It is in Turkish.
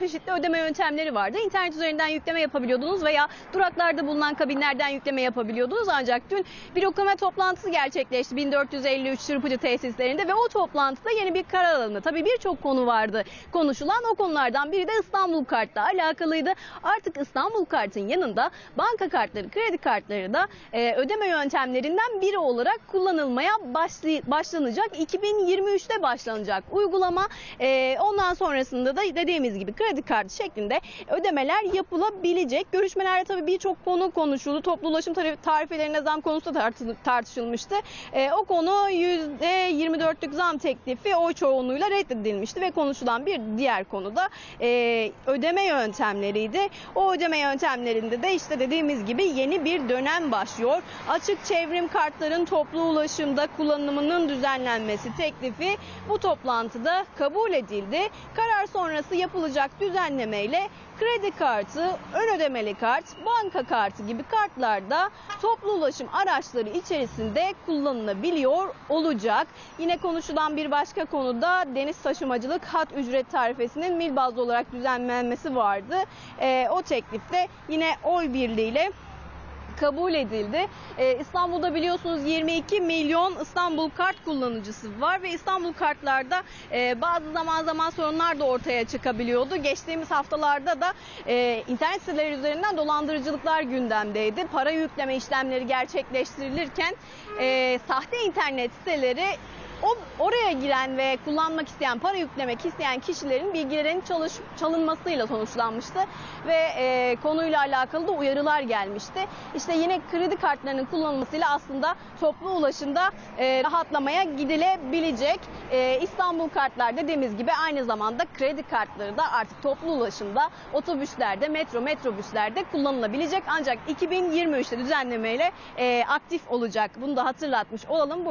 çeşitli ödeme yöntemleri vardı. İnternet üzerinden yükleme yapabiliyordunuz veya duraklarda bulunan kabinlerden yükleme yapabiliyordunuz. Ancak dün bir okuma toplantısı gerçekleşti 1453 çırpıcı tesislerinde ve o toplantıda yeni bir karar alındı. Tabii birçok konu vardı konuşulan. O konulardan biri de İstanbul Kart'la alakalıydı. Artık İstanbul Kart'ın yanında banka kartları, kredi kartları da e, ödeme yöntemlerinden biri olarak kullanılmaya başlay- başlanacak. 2023'te başlanacak uygulama. E, ondan sonrasında da dediğimiz gibi kredi kartı şeklinde ödemeler yapılabilecek. Görüşmelerde tabii birçok konu konuşuldu. Toplu ulaşım tarif- tarifelerine zam konusu da tartı- tartışılmıştı. E, o konu %24'lük zam teklifi oy çoğunluğuyla reddedilmişti ve konuşulan bir diğer konu da e, ödeme yöntemleriydi. O ödeme yöntemlerinde de işte dediğimiz gibi yeni bir dönem başlıyor. Açık çevrim kartların toplu ulaşımda kullanımının düzenlenmesi teklifi bu toplantıda kabul edildi. Karar sonrası yapılacak düzenlemeyle kredi kartı, ön ödemeli kart, banka kartı gibi kartlarda toplu ulaşım araçları içerisinde kullanılabiliyor olacak. Yine konuşulan bir başka konu da deniz taşımacılık hat ücret tarifesinin mil bazlı olarak düzenlenmesi vardı. Ee, o teklifte yine oy birliğiyle kabul edildi. Ee, İstanbul'da biliyorsunuz 22 milyon İstanbul kart kullanıcısı var ve İstanbul kartlarda e, bazı zaman zaman sorunlar da ortaya çıkabiliyordu. Geçtiğimiz haftalarda da e, internet siteleri üzerinden dolandırıcılıklar gündemdeydi. Para yükleme işlemleri gerçekleştirilirken e, sahte internet siteleri o oraya giren ve kullanmak isteyen, para yüklemek isteyen kişilerin bilgilerinin çalış, çalınmasıyla sonuçlanmıştı ve e, konuyla alakalı da uyarılar gelmişti. İşte yine kredi kartlarının kullanılmasıyla aslında toplu ulaşımda e, rahatlamaya gidilebilecek. E, İstanbul kartlar dediğimiz gibi aynı zamanda kredi kartları da artık toplu ulaşımda otobüslerde, metro, metrobüslerde kullanılabilecek. Ancak 2023'te düzenlemeyle e, aktif olacak. Bunu da hatırlatmış olalım buradan.